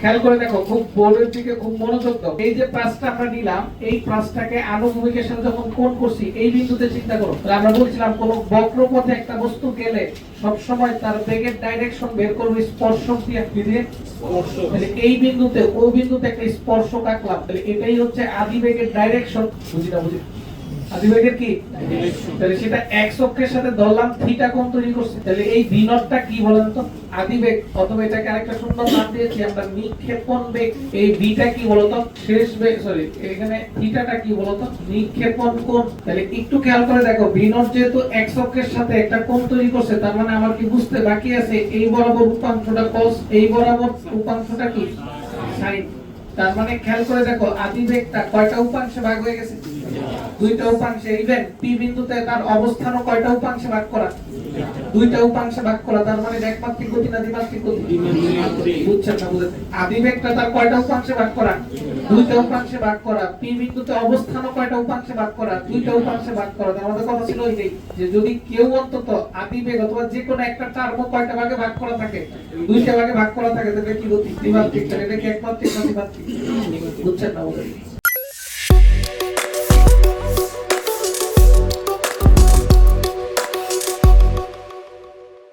খেয়াল করে দেখো খুব বোর্ডের দিকে খুব মনোযোগ দাও। এই যে প্রাসটা আমরা নিলাম এই প্রাসটাকে আনুভূমিকের সাথে যখন কোণ করছি এই বিন্দুতে চিন্তা করো। তাহলে আমরা বলছিলাম কোন বক্রপথে একটা বস্তু গেলে সব সময় তার বেগের ডাইরেকশন বের করবে স্পর্শক দিয়ে তাহলে এই বিন্দুতে ও বিন্দুতে একটা স্পর্শক আঁকলাম। তাহলে এটাই হচ্ছে আদি বেগের ডাইরেকশন বুঝি না বুঝি আদি বেগের কি? তাহলে সেটা এক্স অক্ষের সাথে ধরলাম, থিটা কোণ তৈরি তাহলে এই ভি নটটা কি বলেন তো? আদি বেগ অথবা এটাকে আরেকটা সুন্দর নাম দিয়েছি আমরা নিক্ষেপণ বেগ। এই ভিটা কি বলতো শেষ বেগ সরি এখানে থিটাটা কি বলতো নিক্ষেপণ কোণ তাহলে একটু খেয়াল করে দেখো ভি নট যেহেতু এক্স অক্ষের সাথে একটা কোণ তৈরি করছে, তার মানে আমার কি বুঝতে বাকি আছে? এই বরাবর cos এই বরাবর উপাংশটা কি? sin তার মানে খেয়াল করে দেখো আদি বেগটা কয়টা উপাংশে ভাগ হয়ে গেছে? দুইটা উপাংশে ইভেন পি বিন্দুতে তার অবস্থানও কয়টা উপাংশে ভাগ করা? দুইটা উপাংশে ভাগ করা, তার মানে একমাত্রিক গতি না দ্বিমাত্রিক গতি? বুঝছেন না বুঝতে আদি বেগটা তার কয়টা উপাংশে ভাগ করা? দুইটা উপাংশে ভাগ করা পি বিন্দুতে অবস্থানও কয়টা উপাংশে ভাগ করা? দুইটা উপাংশে ভাগ করা, তার আমাদের কথা ছিল এইটাই যে যদি কেউ অন্তত আদি বেগ অথবা যে কোনো একটা টার্ম কয়টা ভাগে ভাগ করা থাকে, দুইটা ভাগে ভাগ করা থাকে, তাহলে কি গতি? দ্বিমাত্রিক, তাহলে এটা কি একমাত্রিক না দ্বিমাত্রিক? বুঝছেন না বুঝতে